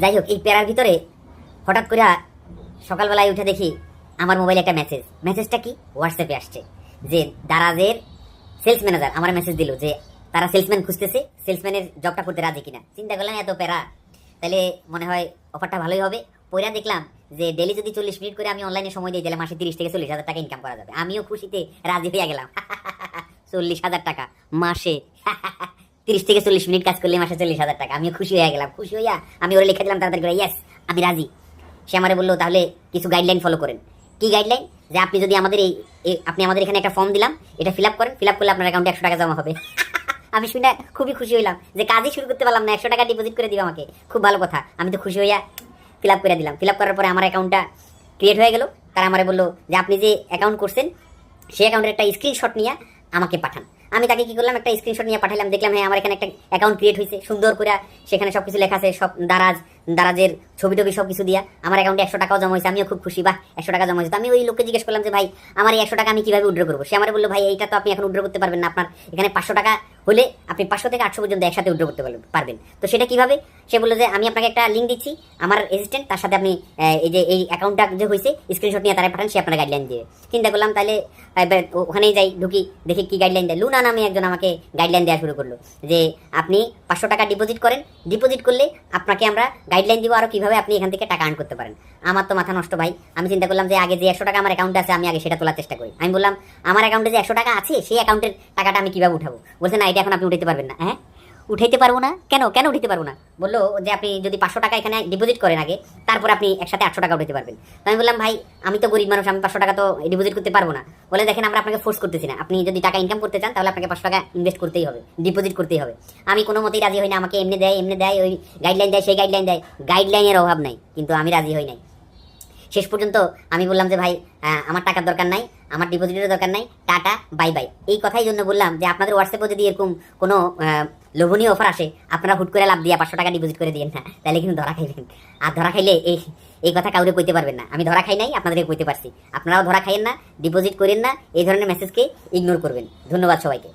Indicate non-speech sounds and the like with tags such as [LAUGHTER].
যাই হোক, এই প্যারার ভিতরে হঠাৎ করে সকালবেলায় উঠে দেখি আমার মোবাইলে একটা মেসেজ মেসেজটা কি? হোয়াটসঅ্যাপে আসছে যে, দারাজের সেলস ম্যানেজার আমার মেসেজ দিল যে, তারা সেলসম্যান খুঁজতেছে সেলসম্যানের জবটা করতে রাজি কিনা। চিন্তা করলাম, এত প্যারা। তাহলে মনে হয় অফারটা ভালোই হবে। পয়রা দেখলাম যে ডেলি যদি চল্লিশ মিনিট করে আমি অনলাইনে সময় দিই, তাহলে মাসে তিরিশ থেকে চল্লিশ হাজার টাকা ইনকাম করা যাবে। আমিও খুশিতে রাজি হয়ে গেলাম। [LAUGHS] চল্লিশ হাজার টাকা মাসে। [LAUGHS] তিরিশ থেকে চল্লিশ মিনিট কাজ করলে মাসে চল্লিশ হাজার টাকা। আমিও খুশি হয়ে গেলাম। খুশি হইয়া আমি ওরা লিখে দিলাম তাড়াতাড়ি করে ইয়েস আমি রাজি। সে আমারে বলল, তাহলে কিছু গাইডলাইন ফলো করেন। কি গাইডলাইন যে আপনি যদি আমাদের এই আপনি আমাদের এখানে একটা ফর্ম দিলাম, এটা ফিল আপ করেন ফিল আপ করলে আপনার অ্যাকাউন্টে একশো টাকা জমা হবে। [LAUGHS] আমি শুনে খুবই খুশি হইলাম যে কাজই শুরু করতে পারলাম না, একশো টাকা ডিপোজিট করে দিবে আমাকে। খুব ভালো কথা। আমি তো খুশি হইয়া ফিল আপ করে দিলাম। ফিল আপ করার পরে আমার অ্যাকাউন্টটা ক্রিয়েট হয়ে গেল। তারা আমারে বলল যে, আপনি যে অ্যাকাউন্ট করছেন, সেই অ্যাকাউন্টের একটা স্ক্রিনশট নিয়ে আমাকে পাঠান। আমি তাকে কি করলাম? একটা স্ক্রিনশট নিয়ে পাঠালাম দেখলাম হ্যাঁ আমার এখানে একটা অ্যাকাউন্ট ক্রিয়েট হয়েছে সুন্দর করে সেখানে সব কিছু লেখা আছে, সব দারাজ দারাজের ছবি টবি সব কিছু দিয়া আমার অ্যাকাউন্টে একশো টাকাও জমা হয়েছে আমিও খুব খুশি। বা একশো টাকা জমা হয়েছে আমি ওই লোককে জিজ্ঞেস করলাম যে, ভাই, আমার এই একশো টাকা আমি কীভাবে উইড্রো করব? সে আমার বলল, ভাই, এইটা তো আপনি এখন উইড্রো করতে পারবেন না। আপনার এখানে পাঁচশো টাকা হলে আপনি পাঁচশো থেকে আটশো পর্যন্ত একসাথে উইড্রো করতে পারবেন- তো সেটা কীভাবে? সে বলল যে, আমি আপনাকে একটা লিঙ্ক দিচ্ছি। আমার এসিস্ট্যান্ট তার সাথে আপনি এই যে, এই অ্যাকাউন্টটা যে হয়েছে স্ক্রিনশট নিয়ে তারা পাঠান, সে আপনার গাইডলাইন দিয়ে চিন্তা করলাম তাহলে ওখানেই যাই, ঢুকি, দেখি কি গাইডলাইন দেয়। লুনা নামে একজন আমাকে গাইডলাইন দেওয়া শুরু করল যে, আপনি পাঁচশো টাকা ডিপোজিট করেন। ডিপোজিট করলে আপনাকে আমরা গাইডলাইন দিব আর কীভাবে আপনি এখান থেকে টাকা আর্ন করতে পারেন। আমার তো মাথা নষ্ট ভাই। আমি চিন্তা করলাম যে আগে যে একশো টাকা আমার অ্যাকাউন্টে আছে, আমি আগে সেটা তোলার চেষ্টা করি। আমি বললাম, আমার অ্যাকাউন্টে যে একশো টাকা আছে, সেই অ্যাকাউন্টের টাকাটা আমি কীভাবে উঠাবো? বলছে, না, এটা এখন আপনি উঠাতে পারবেন না। হ্যাঁ? উঠাইতে পারব না? কেন? কেন উঠাইতে পারব না? বলল যে আপনি যদি পাঁচশো টাকা এখানে ডিপোজিট করেন আগে, তারপর আপনি একসাথে আটশো টাকা উঠাতে পারবেন। আমি বললাম, ভাই, আমি তো গরিব মানুষ, আমি পাঁচশো টাকা তো ডিপোজিট করতে পারব না। বলে, দেখেন, আমরা আপনাকে ফোর্স করতেছি না। আপনি যদি টাকা ইনকাম করতে চান, তাহলে আপনাকে পাঁচশো টাকা ইনভেস্ট করতেই হবে ডিপোজিট করতেই হবে। আমি কোনো মতেই রাজি হই না, আমাকে এমনি দেয় এমনি দেয়, ওই গাইডলাইন দেয়, সেই গাইডলাইন দেয়। গাইডলাইনের অভাব নাই, কিন্তু আমি রাজি হই নাই। শেষ পর্যন্ত আমি বললাম যে, ভাই আমার টাকার দরকার নাই আমার ডিপোজিটের দরকার নাই, টাটা বাই বাই এই কথাই জন্য বললাম যে আপনাদের হোয়াটসঅ্যাপে যদি এরকম কোনো লোভনীয় অফার আসে, আপনারা হুট করে লাভ দিয়ে পাঁচশো টাকা ডিপোজিট করে দিয়েন। না তাহলে কিন্তু ধরা খাইবেন। আর ধরা খাইলে এই এই কথা কাউরে কইতে পারবেন না। আমি ধরা খাই নাই, আপনাদেরকে কইতে পারছি। আপনারাও ধরা খাইয়েন না ডিপোজিট করেন না, এই ধরনের মেসেজকে ইগনোর করবেন। ধন্যবাদ সবাইকে।